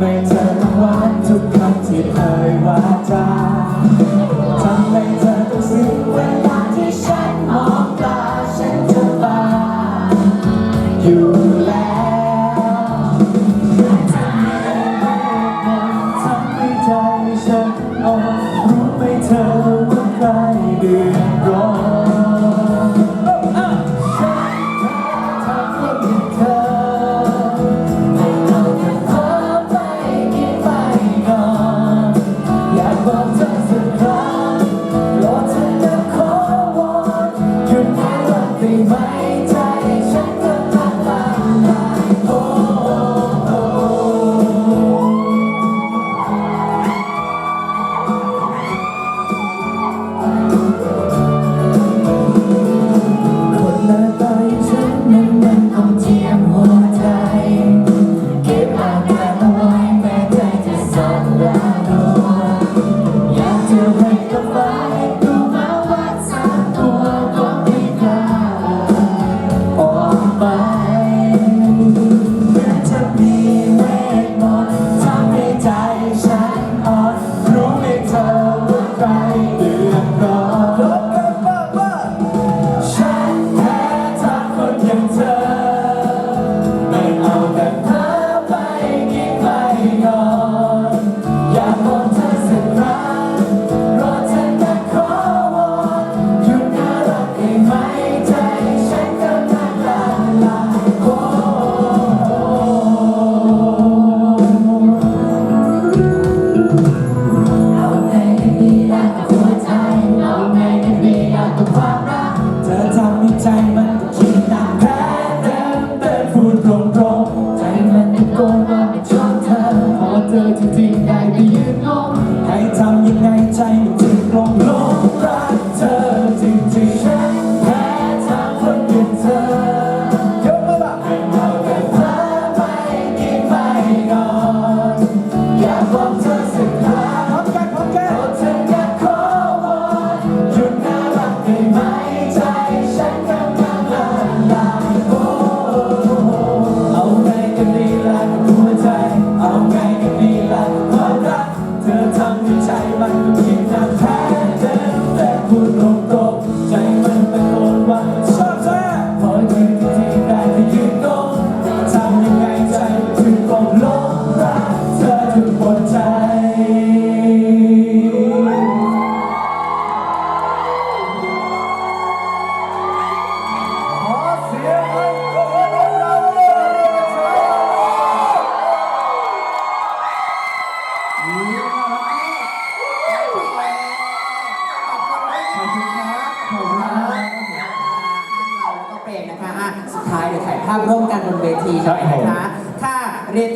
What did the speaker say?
ให้เธอต้องหวานทุกคำที่เอ่ยวาจาทำให้เธอต้องซึ้งเวลาที่ฉันมองตาฉันจะบาอยู่แล้วทำให้เธอทำให้ใจฉันอ่อนรู้ไหมเธอว่าใครเดือดร้อน ธอทำให้ใจมันคิดตามแผนเดิมแต่พูดตรงๆใจมันก็โกงว่าไม่ชอบเธอพอเจอจริงๆได้ไปยืนงงให้ทำยังไงใจมันถึงลงลง สุดท้ายเดี๋ยวถ่ายภาพร่วมกันบนเวทีนะคะค่ะเรียน